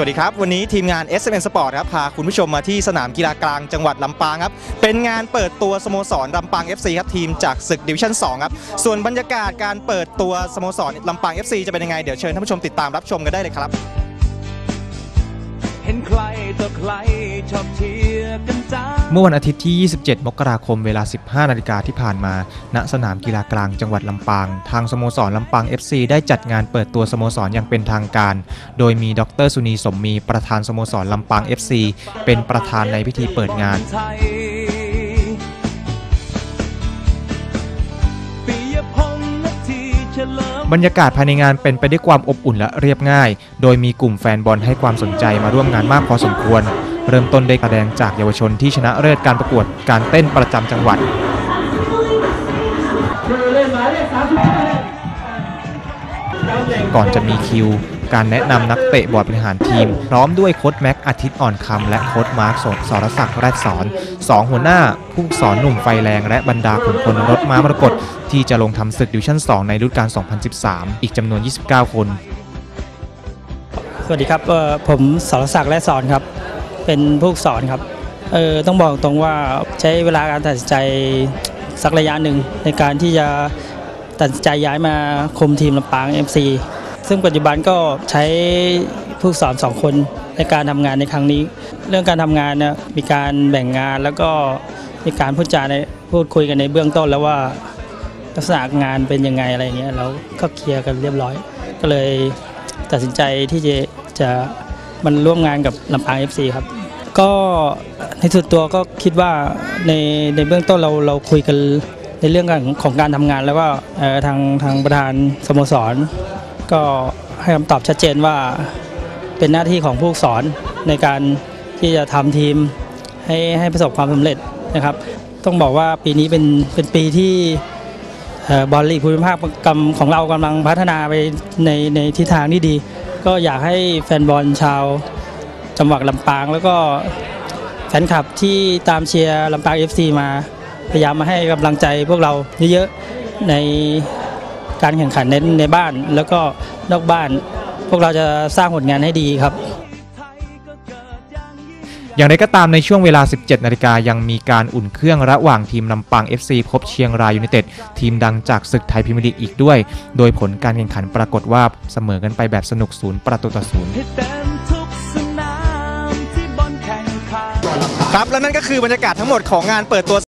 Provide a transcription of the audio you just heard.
วัสดีครับ วันนี้ทีมงาน SMN Sport ครับพาคุณผู้ชมมาที่สนามกีฬากลางจังหวัดลำปางครับ เป็นงานเปิดตัวสโมสรลำปาง FC ครับทีมจากศึกดิวิชั่น 2 ครับ ส่วนบรรยากาศการเปิดตัวสโมสรลำปาง FC จะเป็นยังไง เดี๋ยวเชิญท่านผู้ชมติดตามรับชมกันได้เลยครับ เห็นใครต่อใครชอบที เมื่อวันอาทิตย์ที่ 27 มกราคมเวลา 15 นาฬิกาที่ผ่านมา ณ สนามกีฬากลางจังหวัดลำปาง ทางสโมสรลำปาง FC ได้จัดงานเปิดตัวสโมสรอย่างเป็นทางการ โดยมีดรสุนีสมมีประธานสโมสรลำปาง FC เป็นประธานในพิธีเปิดงานบรรยากาศภายในงานเป็นไปด้วยความอบอุ่นและเรียบง่าย โดยมีกลุ่มแฟนบอลให้ความสนใจมาร่วมงานมากพอสมควร เริ่มต้นด้วยการแสดงจากเยาวชนที่ชนะเลิศการประกวดการเต้นประจำจังหวัด ก่อนจะมีคิว การแนะนำนักเตะบอร์ดบริหารทีม พร้อมด้วยโค้ชแม็กอาทิตย์อ่อนคำและโค้ชมาร์คสสรศักดิ์แรดสอนสองหัวหน้าผู้สอนหนุ่มไฟแรงและบรรดาขุนพลรถม้ามรกตที่จะลงทำศึกดิวิชั่น 2 ในฤดูกาล 2013 อีกจำนวน 29 คน สวัสดีครับผมสรศักดิ์และสอนครับ เป็นผู้สอนครับเออต้องบอกตรงว่าใช้เวลาการตัดสินใจสักระยะหนึ่งในการที่จะตัดสินใจย้ายมาคุมทีมลำปาง FC ซึ่งปัจจุบันก็ใช้ผู้สอนสองคนในการทำงานในครั้งนี้ เรื่องการทำงานเนี่ยมีการแบ่งงานแล้วก็มีการพูดจาในพูดคุยกันในเบื้องต้นแล้วว่าลักษณะงานเป็นยังไงอะไรเงี้ยแล้วก็เคลียร์กันเรียบร้อย ก็เลยตัดสินใจที่จะจะมันร่วมงานกับลำปาง FC ครับ ก็ในส่วนตัวก็คิดว่าในในเบื้องต้นเราเราคุยกันในเรื่องของของการทำงานแล้วก็เอ่อทางทางประธานสโมสร ก็ให้คำตอบชัดเจนว่าเป็นหน้าที่ของผู้สอนในการที่จะทำทีมให้ให้ประสบความสำเร็จนะครับ ต้องบอกว่าปีนี้เป็นเป็นปีที่เอ่อบอลลีกภูมิภาคกำของเรากำลังพัฒนาไปในในทิศทางที่ดี ก็อยากให้แฟนบอลชาว จังหวัดลำปาง แล้วก็แฟนคลับที่ตามเชียร์ลำปาง FC มาพยายามมาให้กำลังใจพวกเราเยอะๆในการแข่งขันในในบ้าน แล้วก็นอกบ้าน พวกเราจะสร้างผลงานให้ดีครับอย่างยิ่งใหญ่อย่างไรก็ตามในช่วงเวลา 17 นาฬิกายังมีการอุ่นเครื่องระหว่างทีมลำปาง FC พบเชียงรายยูไนเต็ดทีมดังจากศึกไทยพรีเมียร์ลีกอีกด้วย โดยผลการแข่งขันปรากฏว่าเสมอกันไปแบบสนุกศูนย์ประตูต่อศูนย์ ครับและนั่นก็คือบรรยากาศทั้งหมดของงานเปิดตัว